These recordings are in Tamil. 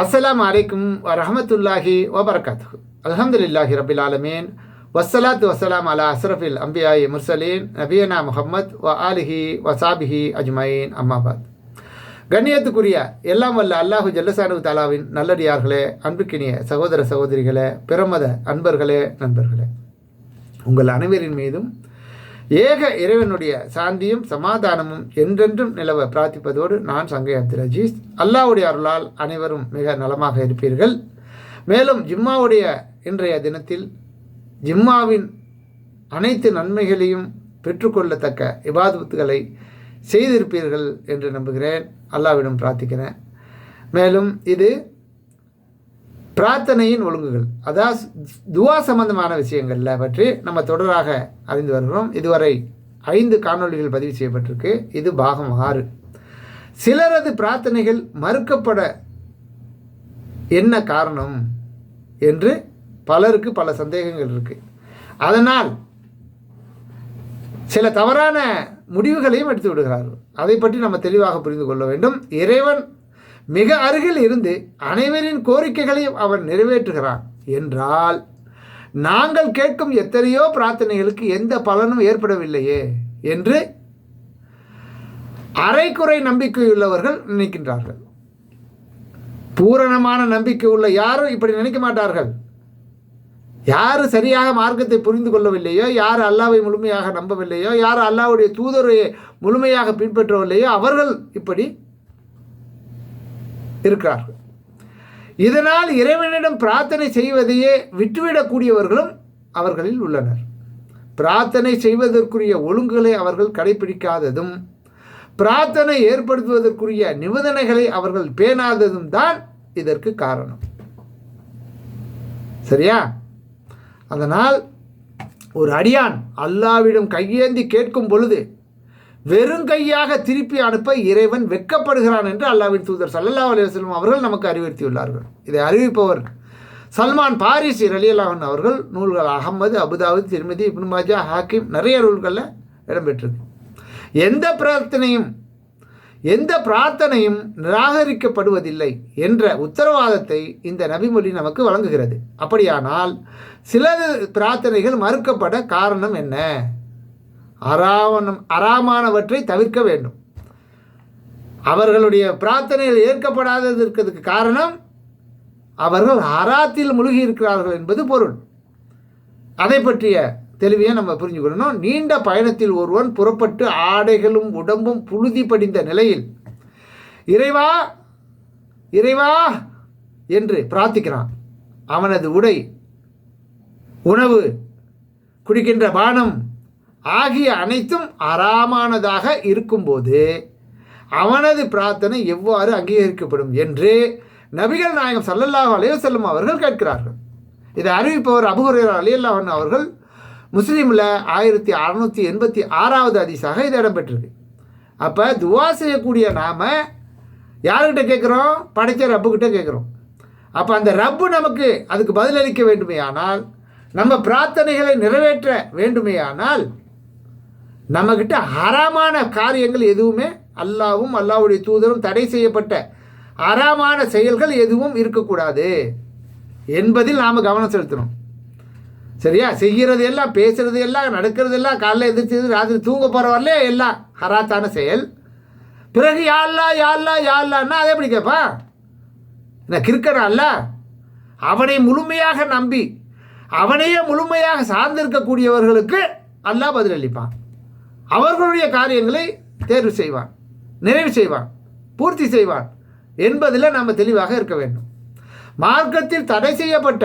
அஸ்லாம் அலைக்கும் வரஹமத்துல்லாஹி வபரகாத்து இல்லாஹி ரபில் ஆலமீன். வஸ்ஸலாத்து வஸ்ஸலாம் அலா அஸ்ரஃபில் அம்பியாய் முர்சலீன். நபியனா முஹம்மத் வ ஆலிஹி வசாபிஹி அஜ்மயின். அம்மாபாத் கண்ணியத்துக்குரிய எல்லாம் வல்ல அல்லாஹு ஜல்லசானு தாலாவின் நல்லடியார்களே அன்புக்கினிய சகோதர சகோதரிகளே பிரமத அன்பர்களே நண்பர்களே. உங்கள் அனைவரின் மீதும் ஏக இறைவனுடைய சாந்தியும் சமாதானமும் என்றென்றும் நிலவ பிரார்த்திப்பதோடு நான் சங்கை அப்துல் அல்லாவுடைய அருளால் அனைவரும் மிக நலமாக இருப்பீர்கள். மேலும் ஜிம்மாவுடைய இன்றைய தினத்தில் ஜிம்மாவின் அனைத்து நன்மைகளையும் பெற்றுக்கொள்ளத்தக்க இபாதத்துகளை செய்திருப்பீர்கள் என்று நம்புகிறேன். அல்லாவிடம் பிரார்த்திக்கிறேன். மேலும் இது பிரார்த்தனையின் ஒழுங்குகள். அதாவது துவா சம்பந்தமான விஷயங்களில் பற்றி நம்ம தொடராக அறிந்து வருகிறோம். இதுவரை ஐந்து காணொளிகள் பதிவு செய்யப்பட்டிருக்கு. இது பாகம் ஆறு. சிலரது பிரார்த்தனைகள் மறுக்கப்பட என்ன காரணம் என்று பலருக்கு பல சந்தேகங்கள் இருக்குது அதனால் சில தவறான முடிவுகளையும் எடுத்து விடுகிறார்கள். அதை பற்றி நம்ம தெளிவாக புரிந்து கொள்ள வேண்டும். இறைவன் மிக அருகில் இருந்து அனைவரின் கோரிக்கைகளையும் அவர் நிறைவேற்றுகிறார். என்றால் நாங்கள் கேட்கும் எத்தனையோ பிரார்த்தனைகளுக்கு எந்த பலனும் ஏற்படவில்லையே என்று அரைக்குறை நம்பிக்கையுள்ளவர்கள் நினைக்கின்றார்கள். பூரணமான நம்பிக்கை உள்ள யாரும் இப்படி நினைக்க மாட்டார்கள். யார் சரியாக மார்க்கத்தை புரிந்து கொள்ளவில்லையோ யார் அல்லாவை முழுமையாக நம்பவில்லையோ யார் அல்லாவுடைய தூதரையை முழுமையாக பின்பற்றவில்லையோ அவர்கள் இப்படி இருக்கிறார்கள் இதனால் இறைவனிடம் பிரார்த்தனை செய்வதையே விட்டுவிடக்கூடியவர்களும் அவர்களில் உள்ளனர். பிரார்த்தனை செய்வதற்குரிய ஒழுங்குகளை அவர்கள் கடைபிடிக்காததும் பிரார்த்தனை ஏற்படுத்துவதற்குரிய நிபந்தனைகளை அவர்கள் பேணாததும் தான் இதற்கு காரணம். சரியா? அதனால் ஒரு அடியான் அல்லாவிடம் கையேந்தி கேட்கும் பொழுது வெறுங்கையாக திருப்பி அனுப்ப இறைவன் வெட்கப்படுகிறான் என்று அல்லாவின் தூதர் சல்லல்லா அலுவலம் அவர்கள் நமக்கு அறிவுறுத்தியுள்ளார்கள். இதை அறிவிப்பவர் சல்மான் பாரிஸ் ரலியல்லாஹன் அவர்கள். நூல்கள் அகமது அபுதாபு திருமதி இப்னுமாஜா ஹாக்கிம் நிறைய நூல்களில் இடம்பெற்றிருக்கு. எந்த பிரார்த்தனையும் எந்த பிரார்த்தனையும் நிராகரிக்கப்படுவதில்லை என்ற உத்தரவாதத்தை இந்த நபிமொழி நமக்கு வழங்குகிறது. அப்படியானால் சில பிரார்த்தனைகள் மறுக்கப்பட காரணம் என்ன? அராவணம் அறாமானவற்றை தவிர்க்க வேண்டும். அவர்களுடைய பிரார்த்தனைகள் ஏற்கப்படாததற்கு காரணம் அவர்கள் அராத்தில் முழுகி இருக்கிறார்கள் என்பது பொருள். அதை பற்றிய தெளிவையை நம்ம புரிஞ்சுக்கணும் நீண்ட பயணத்தில் ஒருவன் புறப்பட்டு ஆடைகளும் உடம்பும் புழுதி படிந்த நிலையில் இறைவா இறைவா என்று பிரார்த்திக்கிறான். அவனது உடை உணவு குடிக்கின்ற பானம் ஆகிய அனைத்தும் அறாமானதாக இருக்கும்போது அவனது பிரார்த்தனை எவ்வாறு அங்கீகரிக்கப்படும் என்று நபிகள் நாயகம் சல்லல்லாஹு செல்லும் அவர்கள் கேட்கிறார்கள். இதை அறிவிப்பவர் அபுஹரேரா அலியல்லாஹன் அவர்கள் முஸ்லீமில் ஆயிரத்தி அறநூற்றி எண்பத்தி ஆறாவது அதிசாக இது இடம்பெற்றிருக்கு. அப்போ துவா செய்யக்கூடிய நாம் யார்கிட்ட கேட்குறோம்? படைத்த ரப்புக்கிட்ட கேட்குறோம். அப்போ அந்த ரப்பு நமக்கு அதுக்கு பதிலளிக்க வேண்டுமேயானால் நம்ம பிரார்த்தனைகளை நிறைவேற்ற வேண்டுமேயானால் நம்மக்கிட்ட அறமான காரியங்கள் எதுவுமே அல்லாவும் அல்லாவுடைய தூதரும் தடை செய்யப்பட்ட அறமான செயல்கள் எதுவும் இருக்கக்கூடாது என்பதில் நாம் கவனம் செலுத்தணும். சரியா? செய்கிறது எல்லாம் பேசுறது எல்லாம் நடக்கிறது எல்லாம் காலைல எதிர்த்து ராத்திரி தூங்க போகிற வரல எல்லாம் ஹராத்தான செயல். பிறகு யாழ்லா யாழ்லா யாழ்லான்னா அதை எப்படி கேட்பா நான் கிறுக்கறான்ல அவனை முழுமையாக நம்பி அவனையே முழுமையாக சார்ந்திருக்கக்கூடியவர்களுக்கு அல்லாஹ் பதிலளிப்பான். அவர்களுடைய காரியங்களை தேர்வு செய்வான் நிறைவு செய்வான் பூர்த்தி செய்வான் என்பதில் நாம் தெளிவாக இருக்க வேண்டும். மார்க்கத்தில் தடை செய்யப்பட்ட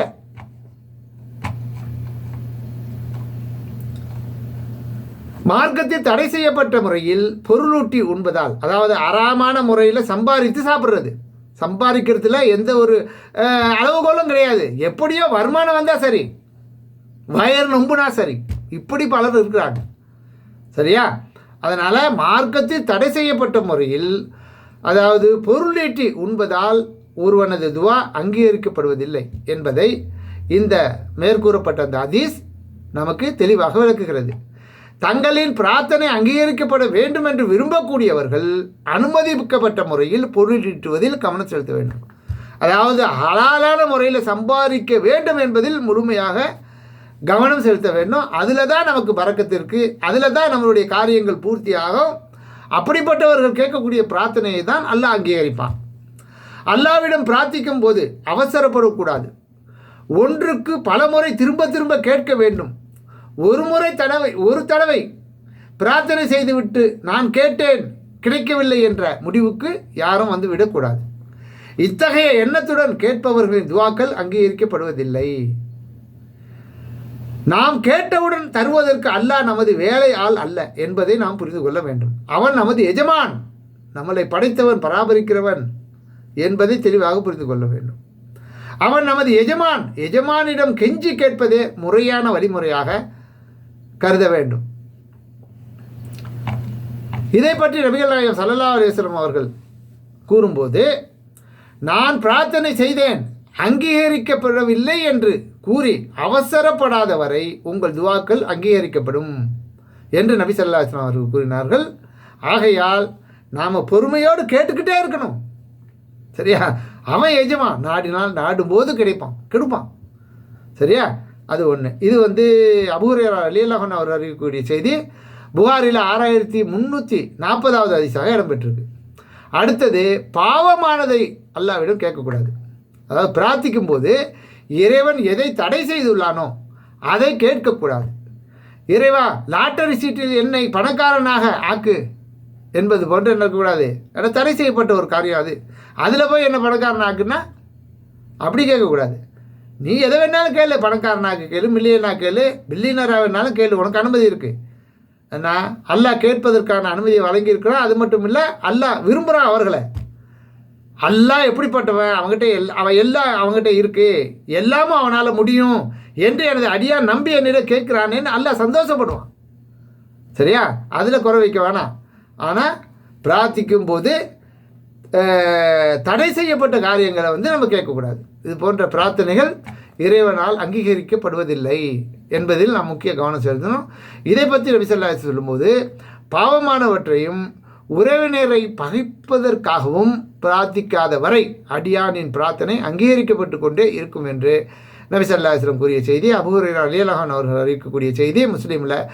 மார்க்கத்தில் தடை செய்யப்பட்ட முறையில் பொருளூட்டி உண்பதால் அதாவது அறாமான முறையில் சம்பாதித்து சாப்பிட்றது. சம்பாதிக்கிறதுல எந்த ஒரு அளவுகோலும் கிடையாது. எப்படியோ வருமானம் வந்தால் சரி வயர் நொம்புனா சரி இப்படி பலர் இருக்கிறாங்க சரியா? அதனால் மார்க்கத்தில் தடை செய்யப்பட்ட முறையில் அதாவது பொருளீட்டி உண்பதால் ஒருவனது துவா அங்கீகரிக்கப்படுவதில்லை என்பதை இந்த மேற்கூறப்பட்ட அந்த அதீஸ் நமக்கு தெளிவாக விளக்குகிறது. தங்களின் பிரார்த்தனை அங்கீகரிக்கப்பட வேண்டும் என்று விரும்பக்கூடியவர்கள் அனுமதிக்கப்பட்ட முறையில் பொருளீட்டுவதில் கவனம் செலுத்த வேண்டும். அதாவது ஹலாலான முறையில் சம்பாதிக்க வேண்டும் என்பதில் முழுமையாக கவனம் செலுத்த வேண்டும். அதில் தான் நமக்கு பறக்கத்திற்கு அதில் தான் நம்மளுடைய காரியங்கள் பூர்த்தியாகும் அப்படிப்பட்டவர்கள் கேட்கக்கூடிய பிரார்த்தனையை தான் அல்லாஹ் அங்கீகரிப்பான். அல்லாவிடம் பிரார்த்திக்கும் போது அவசரப்படக்கூடாது. ஒன்றுக்கு பல முறை திரும்ப திரும்ப கேட்க வேண்டும். ஒரு முறை தடவை ஒரு தடவை பிரார்த்தனை செய்துவிட்டு நான் கேட்டேன் கிடைக்கவில்லை என்ற முடிவுக்கு யாரும் வந்து விடக்கூடாது. இத்தகைய எண்ணத்துடன் கேட்பவர்களின் துவாக்கள் அங்கீகரிக்கப்படுவதில்லை. நாம் கேட்டவுடன் தருவதற்கு அல்லாஹ் நமது வேலை ஆள் அல்ல என்பதை நாம் புரிந்து கொள்ள வேண்டும். அவன் நமது எஜமான். நம்மளை படைத்தவன் பராமரிக்கிறவன் என்பதை தெளிவாக புரிந்து கொள்ள வேண்டும். அவன் நமது எஜமான். எஜமானிடம் கெஞ்சி கேட்பதே முறையான வழிமுறையாக கருத வேண்டும். இதை பற்றி நபிகள் நாயகம் சல்லல்லா அலிஸ்லம் அவர்கள் கூறும்போது நான் பிரார்த்தனை செய்தேன் அங்கீகரிக்கப்படவில்லை என்று கூறி அவசரப்படாத வரை உங்கள் துவாக்கள் அங்கீகரிக்கப்படும் என்று நபி ஸல்லல்லாஹு அலைஹி அவர்கள் கூறினார்கள். ஆகையால் நாம் பொறுமையோடு கேட்டுக்கிட்டே இருக்கணும். சரியா? அவன் எஜமா நாடினால் நாடும்போது கிடைப்பான் கெடுப்பான். சரியா? அது ஒன்று இது வந்து அபூரேரா அலியல்லாஹன் அவர் அறிவிக்கக்கூடிய செய்தி. புகாரில் ஆறாயிரத்தி முந்நூற்றி நாற்பதாவது அதிசாக இடம்பெற்றிருக்கு. அடுத்தது பாவமானதை அல்லாவிடம் கேட்கக்கூடாது. அதாவது பிரார்த்திக்கும் போது இறைவன் எதை தடை செய்துள்ளானோ அதை கேட்கக்கூடாது. இறைவா லாட்டரி சீட்டில் என்னை பணக்காரனாக ஆக்கு என்பது போன்று நடக்கக்கூடாது ஏன்னா தடை செய்யப்பட்ட ஒரு காரியம் அது. அதில் போய் என்ன பணக்காரன் ஆக்குன்னா அப்படி கேட்கக்கூடாது. நீ எதை வேணாலும் கேளு பணக்காரனாக்கு கேளு மில்லியனா கேளு பில்லியனராக வேணாலும் கேளு உனக்கு அனுமதி இருக்குது ஏன்னா அல்லாஹ் கேட்பதற்கான அனுமதியை வழங்கியிருக்கிறோம் அது மட்டும் இல்லை அல்லாஹ் விரும்புகிறான் அவர்களை. அல்லாஹ் எப்படிப்பட்டவன்? அவங்ககிட்ட எல் அவன் எல்லாம் அவங்ககிட்ட இருக்கு. எல்லாமும் அவனால் முடியும் என்று எனது அடியா நம்பி என்னிடம் கேட்குறானேன்னு அல்லாஹ் சந்தோஷப்படுவான். சரியா? அதில் குறை வைக்க வேணாம். ஆனால் பிரார்த்திக்கும் போது தடை செய்யப்பட்ட காரியங்களை வந்து நம்ம கேட்கக்கூடாது. இது போன்ற பிரார்த்தனைகள் இறைவனால் அங்கீகரிக்கப்படுவதில்லை என்பதில் நாம் முக்கிய கவனம் செலுத்தணும். இதை பற்றி ரபிசல்லா சொல்லும்போது பாவமானவற்றையும் உறவினரை பகைப்பதற்காகவும் பிரார்த்திக்காத வரை அடியானின் பிரார்த்தனை அங்கீகரிக்கப்பட்டு கொண்டே இருக்கும் என்று நபிசல்லாஸ்லம் கூறிய செய்தி அபூரையா அலியலகான் அவர்கள் அறிவிக்கக்கூடிய செய்தி முஸ்லீமில்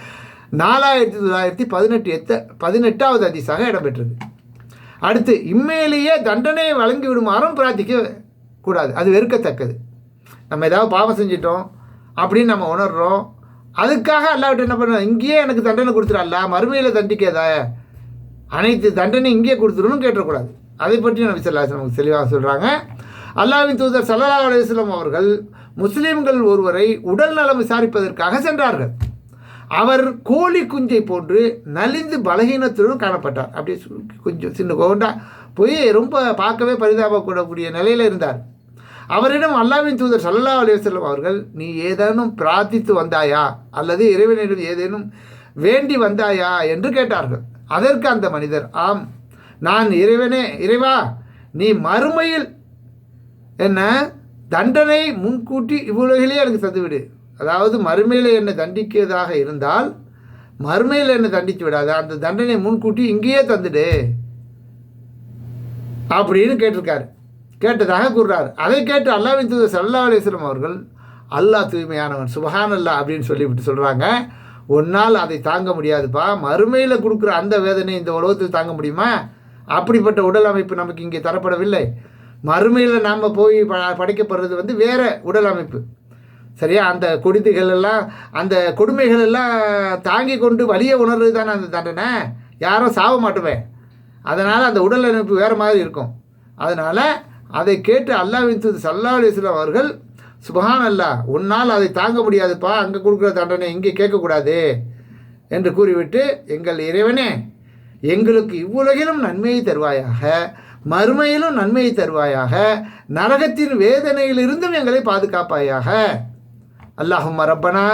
நாலாயிரத்தி தொள்ளாயிரத்தி பதினெட்டு எத்த பதினெட்டாவது அதிசாக இடம்பெற்றது அடுத்து இம்மையிலேயே தண்டனையை வழங்கி விடுமாறும் பிரார்த்திக்க கூடாது. அது வெறுக்கத்தக்கது. நம்ம ஏதாவது பாவம் செஞ்சிட்டோம் அப்படின்னு நம்ம உணர்றோம். அதுக்காக அல்லாவிட்ட என்ன பண்ண இங்கேயே எனக்கு தண்டனை கொடுத்துடல மறுமையில் தண்டிக்காத. அனைத்து தண்டனை இங்கே கொடுத்துடணும் கேட்டக்கூடாது. அதை பற்றி நபி ஸல்லல்லாஹு நமக்கு தெளிவாக சொல்கிறாங்க அல்லாஹ்வின் தூதர் சல்லா அலுவலம் அவர்கள் முஸ்லீம்கள் ஒருவரை உடல் நலம் விசாரிப்பதற்காக சென்றார்கள். அவர் கோழி குஞ்சை போன்று நலிந்து பலகீனத்துடன் காணப்பட்டார். அப்படியே கொஞ்சம் சின்ன கோண்டா போய் ரொம்ப பார்க்கவே பரிதாபப்படக்கூடிய நிலையில் இருந்தார். அவரிடம் அல்லாவின் தூதர் சல்லா அலுவலம் அவர்கள் நீ ஏதேனும் பிரார்த்தித்து வந்தாயா? அல்லது இறைவனிடம் ஏதேனும் வேண்டி வந்தாயா? என்று கேட்டார்கள். அதற்கு அந்த மனிதர் ஆம் நான் இறைவனே இறைவா நீ மறுமையில் என்ன தண்டனை முன்கூட்டி இவ்வுலகிலே எனக்கு தந்துவிடு. அதாவது மறுமையில் என்னை தண்டிக்கிறதாக இருந்தால் மறுமையில் என்னை தண்டித்து விடாத அந்த தண்டனை முன்கூட்டி இங்கேயே தந்துடு. அப்படின்னு கேட்டிருக்காரு. கேட்டதாக கூறுறார். அதை கேட்டு அல்லாவின் தூதர் சல்லா அலிஸ்லம் அவர்கள் அல்லாஹ் தூய்மையானவன் சுபஹான் அல்லாஹ் அப்படின்னு சொல்லிவிட்டு சொல்கிறாங்க உன்னால் அதை தாங்க முடியாதுப்பா. மறுமையில் கொடுக்குற அந்த வேதனை இந்த உலகத்தில் தாங்க முடியுமா? அப்படிப்பட்ட உடல் அமைப்பு நமக்கு இங்கே தரப்படவில்லை. மறுமையில் நாம் போய் ப படைக்கப்படுறது வந்து வேறு உடல் அமைப்பு. சரியா? அந்த கொடுதிகள் எல்லாம் அந்த கொடுமைகள் எல்லாம் தாங்கி கொண்டு வலியை உணர்றது தானே அந்த தண்டனை? யாரும் சாவ மாட்டுவேன் அதனால் அந்த உடல் அமைப்பு வேறு மாதிரி இருக்கும். அதனால் அதை கேட்டு அல்லாவின் தூது சல்லா அலிஸ்லாம் அவர்கள் சுபஹான் அல்ல உன்னால் அதை தாங்க முடியாதுப்பா அங்கே கொடுக்குற தண்டனை இங்கே கேட்கக்கூடாது என்று கூறிவிட்டு எங்கள் இறைவனே எங்களுக்கு இவ்வுலகிலும் நன்மையை தருவாயாக மறுமையிலும் நன்மையை தருவாயாக நரகத்தின் வேதனையிலிருந்தும் எங்களை பாதுகாப்பாயாக. அல்லாஹும் ரப்பனா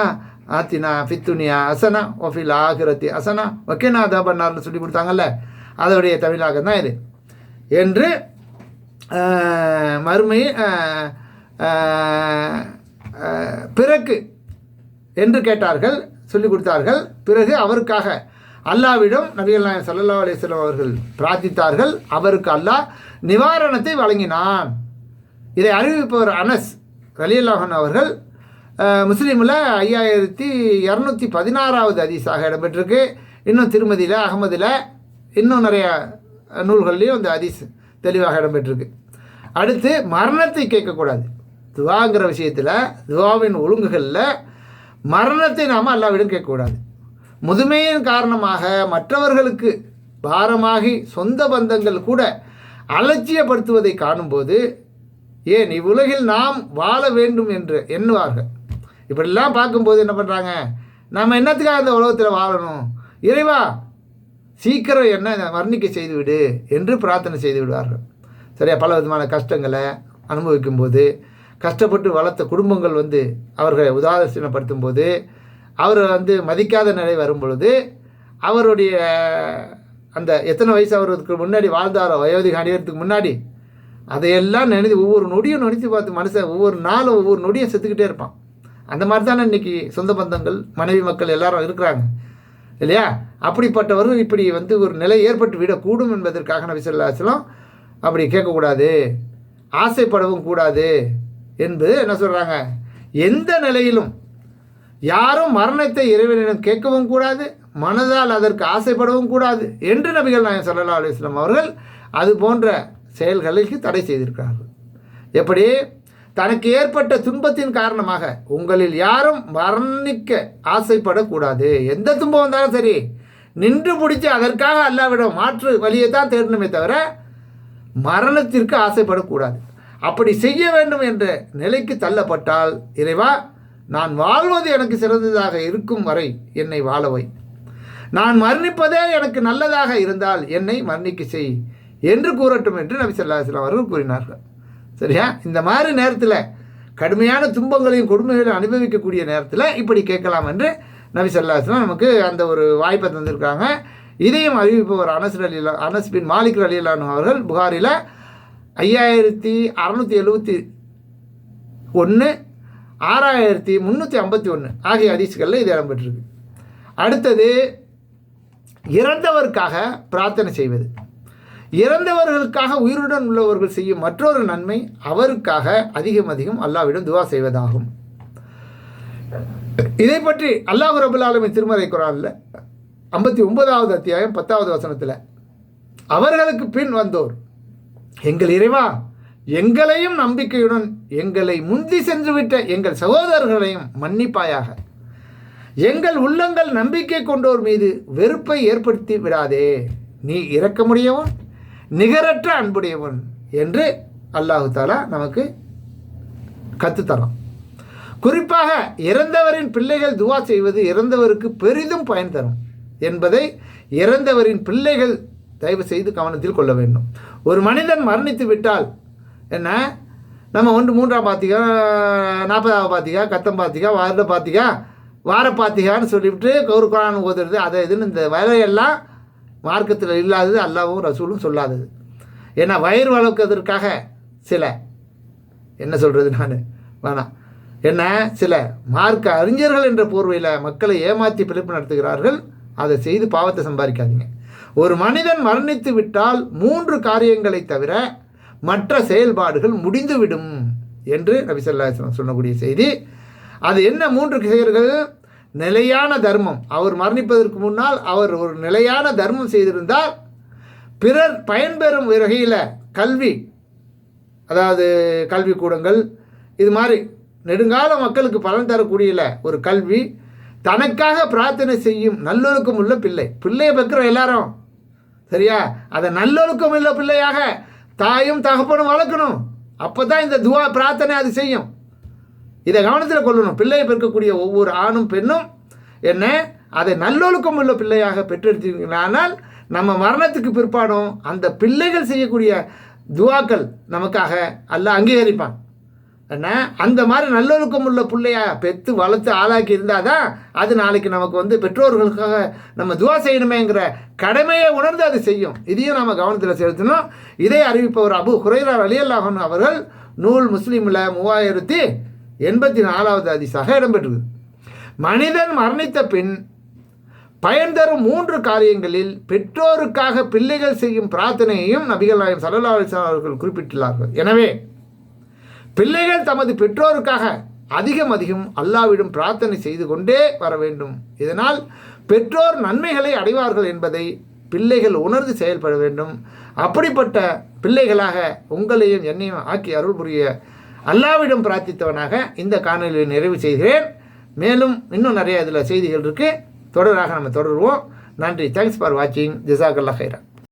ஆத்தினா ஃபித்துனியா அசனா ஒஃபில் ஆகிரத்தி அசனா ஒகேனா தபன்னார்னு சொல்லி கொடுத்தாங்கல்ல அதனுடைய தமிழாக தான் இது. என்று ஆஹ், மறுமை பிறகு என்று கேட்டார்கள் சொல்லிக் கொடுத்தார்கள். பிறகு அவருக்காக அல்லாவிடம் நபிகள் நாயகம் சல்லா அலிஸ்லாம் அவர்கள் பிரார்த்தித்தார்கள். அவருக்கு அல்லாஹ் நிவாரணத்தை வழங்கினான். இதை அறிவிப்பவர் அனஸ் ரலியல்லாஹன் அவர்கள். முஸ்லீமில் ஐயாயிரத்தி இரநூத்தி பதினாறாவது அதிசாக இடம்பெற்றிருக்கு. இன்னும் திருமதியில் அகமதில் இன்னும் நிறைய நூல்கள்லேயும் அந்த அதிஸ் தெளிவாக இடம்பெற்றிருக்கு. அடுத்து மரணத்தை கேட்கக்கூடாது. துவாங்கிற விஷயத்தில் துவாவின் ஒழுங்குகளில் மரணத்தை நாம் அல்லாவிடம் கேட்கக்கூடாது. முதுமையின் காரணமாக மற்றவர்களுக்கு பாரமாகி சொந்த பந்தங்கள் கூட அலட்சியப்படுத்துவதை காணும்போது ஏன் இவ்வுலகில் நாம் வாழ வேண்டும் என்று எண்ணுவார்கள். இப்படிலாம் பார்க்கும்போது என்ன பண்ணுறாங்க நம்ம என்னத்துக்காக இந்த உலகத்தில் வாழணும்? இறைவா சீக்கிரம் என்ன வர்ணிக்க செய்துவிடு என்று பிரார்த்தனை செய்து விடுவார்கள் சரியா? பல விதமான கஷ்டங்களை அனுபவிக்கும்போது கஷ்டப்பட்டு வளர்த்த குடும்பங்கள் வந்து அவர்களை உதாசீனப்படுத்தும் போது அவரை வந்து மதிக்காத நிலை வரும் பொழுது அவருடைய அந்த எத்தனை வயசு அவருக்கு முன்னாடி வாழ்ந்தாரோ வயோதிக அடையிறதுக்கு முன்னாடி அதையெல்லாம் நினைத்து ஒவ்வொரு நொடியும் நினைத்து பார்த்து மனுஷன் ஒவ்வொரு நாளும் ஒவ்வொரு நொடியும் செத்துக்கிட்டே இருப்பான். அந்த மாதிரி தானே இன்றைக்கி சொந்த பந்தங்கள் மனைவி மக்கள் எல்லாரும் இருக்கிறாங்க. இல்லையா? அப்படிப்பட்டவர்கள் இப்படி வந்து ஒரு நிலை ஏற்பட்டு விடக்கூடும் என்பதற்காக நபி சொல்லாசலம் அப்படி கேட்கக்கூடாது. ஆசைப்படவும் கூடாது. என்பது என்ன சொல்கிறாங்க எந்த நிலையிலும் யாரும் மரணத்தை இறைவனிடம் கேட்கவும் கூடாது மனதால் அதற்கு ஆசைப்படவும் கூடாது என்று நபிகள் நாயன் சல்லா அலைஹி அவர்கள் அது போன்ற செயல்களுக்கு தடை செய்திருக்கிறார்கள். எப்படி? தனக்கு ஏற்பட்ட துன்பத்தின் காரணமாக உங்களில் யாரும் மரணிக்க ஆசைப்படக்கூடாது. எந்த துன்பம் வந்தாலும் சரி நின்று பிடிச்சி அதற்காக அல்லாவிடம் மாற்று வழியை தான் தேடணுமே தவிர மரணத்திற்கு ஆசைப்படக்கூடாது. அப்படி செய்ய வேண்டும் என்ற நிலைக்கு தள்ளப்பட்டால் இறைவா நான் வாழ்வது எனக்கு சிறந்ததாக இருக்கும் வரை என்னை வாழவை. நான் மரணிப்பதே எனக்கு நல்லதாக இருந்தால் என்னை மரணிக்க செய் என்று கூறட்டும் என்று நபி ஸல்லல்லாஹு அவர்கள் கூறினார்கள். சரியா? இந்த மாதிரி நேரத்தில் கடுமையான துன்பங்களையும் கொடுமைகளையும் அனுபவிக்கக்கூடிய நேரத்தில் இப்படி கேட்கலாம் என்று நபி சொல்லாஸ்லாம் நமக்கு அந்த ஒரு வாய்ப்பை தந்திருக்காங்க. இதையும் அறிவிப்பவர் அனஸ் அலி அனஸ் பின் மாலிக் அலிலானு அவர்கள் புகாரில் ஐயாயிரத்தி அறநூற்றி எழுபத்தி ஒன்று ஆறாயிரத்தி முந்நூற்றி ஐம்பத்தி ஒன்று ஆகிய ஹதீஸ்களில் இது இடம்பெற்றிருக்கு. அடுத்தது இறந்தவருக்காக பிரார்த்தனை செய்வது. இறந்தவர்களுக்காக உயிருடன் உள்ளவர்கள் செய்யும் மற்றொரு நன்மை அவருக்காக அதிகம் அதிகம் அல்லாவிடம் துவா செய்வதாகும். இதை பற்றி அல்லாஹ் ரபுல் ஆலமின் திருமறை குரானில் ஐம்பத்தி ஒன்பதாவது அத்தியாயம் பத்தாவது வசனத்தில் அவர்களுக்கு பின் வந்தோர் எங்கள் இறைவா எங்களையும் நம்பிக்கையுடன் எங்களை முந்தி சென்றுவிட்ட எங்கள் சகோதரர்களையும் மன்னிப்பாயாக. எங்கள் உள்ளங்கள் நம்பிக்கை கொண்டோர் மீது வெறுப்பை ஏற்படுத்தி விடாதே. நீ இரக்கமுடையவன் நிகரற்ற அன்புடையவன் என்று அல்லாஹு தாலா நமக்கு கற்றுத்தரோம் குறிப்பாக இறந்தவரின் பிள்ளைகள் துவா செய்வது இறந்தவருக்கு பெரிதும் பயன் தரும் என்பதை இறந்தவரின் பிள்ளைகள் தயவு செய்து கவனத்தில் கொள்ள வேண்டும். ஒரு மனிதன் மரணித்து விட்டால் என்ன? நம்ம ஒன்று மூன்றாம் பாத்திகா நாற்பதாவது பாத்திகா கத்தம் பாத்திகா வார பாத்திகா வார பாத்திகான்னு சொல்லிவிட்டு கௌரு குரான் ஓதுறது அதை இதுன்னு இந்த வேலையெல்லாம் மார்க்கத்தில் இல்லாதது அல்லாவும் ரசூலும் சொல்லாதது. ஏன்னா வயிறு வளர்க்கிறதுக்காக சில என்ன சொல்கிறது நான்? வேணாம். என்ன? சில மார்க்க அறிஞர்கள் என்ற போர்வையில் மக்களை ஏமாற்றி பிழைப்பு நடத்துகிறார்கள். அதை செய்து பாவத்தை சம்பாதிக்காதீங்க. ஒரு மனிதன் மரணித்து விட்டால் மூன்று காரியங்களை தவிர மற்ற செயல்பாடுகள் முடிந்துவிடும் என்று நபி சொல்லக்கூடிய செய்தி. அது என்ன மூன்று செயல்கள்? நிலையான தர்மம். அவர் மரணிப்பதற்கு முன்னால் அவர் ஒரு நிலையான தர்மம் செய்திருந்தால் பிறர் பயன்பெறும் வகையில் கல்வி அதாவது கல்விக்கூடங்கள் இது மாதிரி நெடுங்கால மக்களுக்கு பலன் தரக்கூடியல ஒரு கல்வி தனக்காக பிரார்த்தனை செய்யும் நல்லொழுக்கம் உள்ள பிள்ளை. பிள்ளையை பெக்கிற எல்லாரும் சரியா? அதை நல்லொழுக்கம் உள்ள பிள்ளையாக தாயும் தகப்பனும் வளர்க்கணும். அப்போ தான் இந்த துவா பிரார்த்தனை அது செய்யும். இதை கவனத்தில் கொள்ளணும். பிள்ளையை பெருக்கக்கூடிய ஒவ்வொரு ஆணும் பெண்ணும் என்ன? அதை நல்லொழுக்கம் உள்ள பிள்ளையாக பெற்றெடுத்தீங்களானால் நம்ம மரணத்துக்கு பிற்பாடும் அந்த பிள்ளைகள் செய்யக்கூடிய துவாக்கள் நமக்காக அல்ல அங்கீகரிப்பான். அந்த மாதிரி நல்லொழுக்கம் உள்ள பிள்ளையா பெற்று வளர்த்து ஆளாக்கி இருந்தால் தான் அது நாளைக்கு நமக்கு வந்து பெற்றோர்களுக்காக நம்ம துவா செய்யணுமேங்கிற கடமையை உணர்ந்து அது செய்யும். இதையும் நம்ம கவனத்தில் செலுத்தணும். இதை அறிவிப்பவர் அபு ஹுரைரா அலியல்லாஹன் அவர்கள் நூல் முஸ்லீமில் மூவாயிரத்தி எண்பத்தி நாலாவது அதிசாக இடம்பெற்றது. மனிதன் மரணித்த பின் பயன் தரும் மூன்று காரியங்களில் பெற்றோருக்காக பிள்ளைகள் செய்யும் பிரார்த்தனையையும் நபிகள் நாயம் சல்லா அலிஸ்லாம் அவர்கள் குறிப்பிட்டுள்ளார்கள். எனவே பிள்ளைகள் தமது பெற்றோருக்காக அதிகம் அதிகம் அல்லாவிடம் பிரார்த்தனை செய்து கொண்டே வர வேண்டும். இதனால் பெற்றோர் நன்மைகளை அடைவார்கள் என்பதை பிள்ளைகள் உணர்ந்து செயல்பட வேண்டும். அப்படிப்பட்ட பிள்ளைகளாக உங்களையும் என்னையும் ஆக்கி அருள் புரிய அல்லாவிடம் பிரார்த்தித்தவனாக இந்த காணொலியை நிறைவு செய்கிறேன். மேலும் இன்னும் நிறைய இதில் செய்திகள் இருக்குது தொடராக நம்ம தொடருவோம். நன்றி. தேங்க்ஸ் ஃபார் வாட்சிங் ஜிசாக்கல்லா ஹைரா